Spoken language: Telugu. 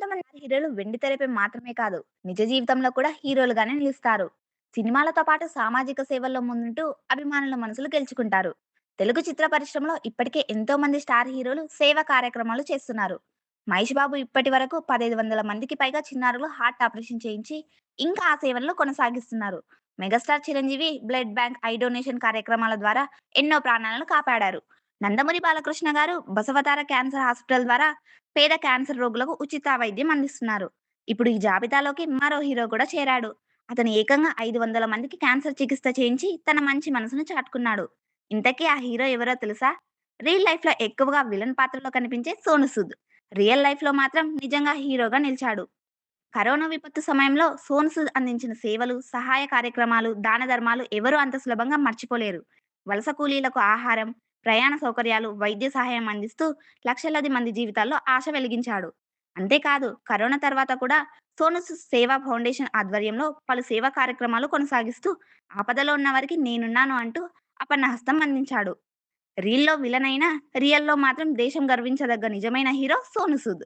కొంతమంది హీరోలు వెండి తెరపై మాత్రమే కాదు నిజ జీవితంలో కూడా హీరోలుగానే నిలుస్తారు. సినిమాలతో పాటు సామాజిక సేవల్లో ముందుంటూ అభిమానుల మనసులు గెలుచుకుంటారు. తెలుగు చిత్ర పరిశ్రమలో ఇప్పటికే ఎంతో మంది స్టార్ హీరోలు సేవా కార్యక్రమాలు చేస్తున్నారు. మహేష్ బాబు ఇప్పటి వరకు పదహైదు వందల మందికి పైగా చిన్నారులు హార్ట్ ఆపరేషన్ చేయించి ఇంకా ఆ సేవలను కొనసాగిస్తున్నారు. Megastar Chiranjeevi blood bank eye donation కార్యక్రమాల ద్వారా ఎన్నో ప్రాణాలను కాపాడారు. నందమూరి బాలకృష్ణ గారు బసవతార క్యాన్సర్ హాస్పిటల్ ద్వారా పేద క్యాన్సర్ రోగులకు ఉచిత వైద్యం అందిస్తున్నారు. ఇప్పుడు ఈ జాబితాలోకి మరో హీరో కూడా చేరాడు. అతను ఏకంగా ఐదు వందల మందికి క్యాన్సర్ చికిత్స చేయించి తన మంచి మనసును చాటుకున్నాడు. ఇంతకీ ఆ హీరో ఎవరో తెలుసా? రియల్ లైఫ్లో ఎక్కువగా విలన్ పాత్రలో కనిపించే సోను సూద్. రియల్ లైఫ్లో మాత్రం నిజంగా హీరోగా నిలిచాడు. కరోనా విపత్తు సమయంలో సోను సూద్ అందించిన సేవలు సహాయ కార్యక్రమాలు దాన ధర్మాలు ఎవరూ అంత సులభంగా మర్చిపోలేరు. వలస కూలీలకు ఆహారం ప్రయాణ సౌకర్యాలు వైద్య సహాయం అందిస్తూ లక్షలాది మంది జీవితాల్లో ఆశ వెలిగించాడు. అంతేకాదు కరోనా తర్వాత కూడా సోను సేవా ఫౌండేషన్ ఆధ్వర్యంలో పలు సేవా కార్యక్రమాలు కొనసాగిస్తూ ఆపదలో ఉన్న వారికి నేనున్నాను అంటూ అపన్న హస్తం అందించాడు. రీల్లో విలన్ అయినా రియల్లో మాత్రం దేశం గర్వించదగ్గ నిజమైన హీరో సోను సూద్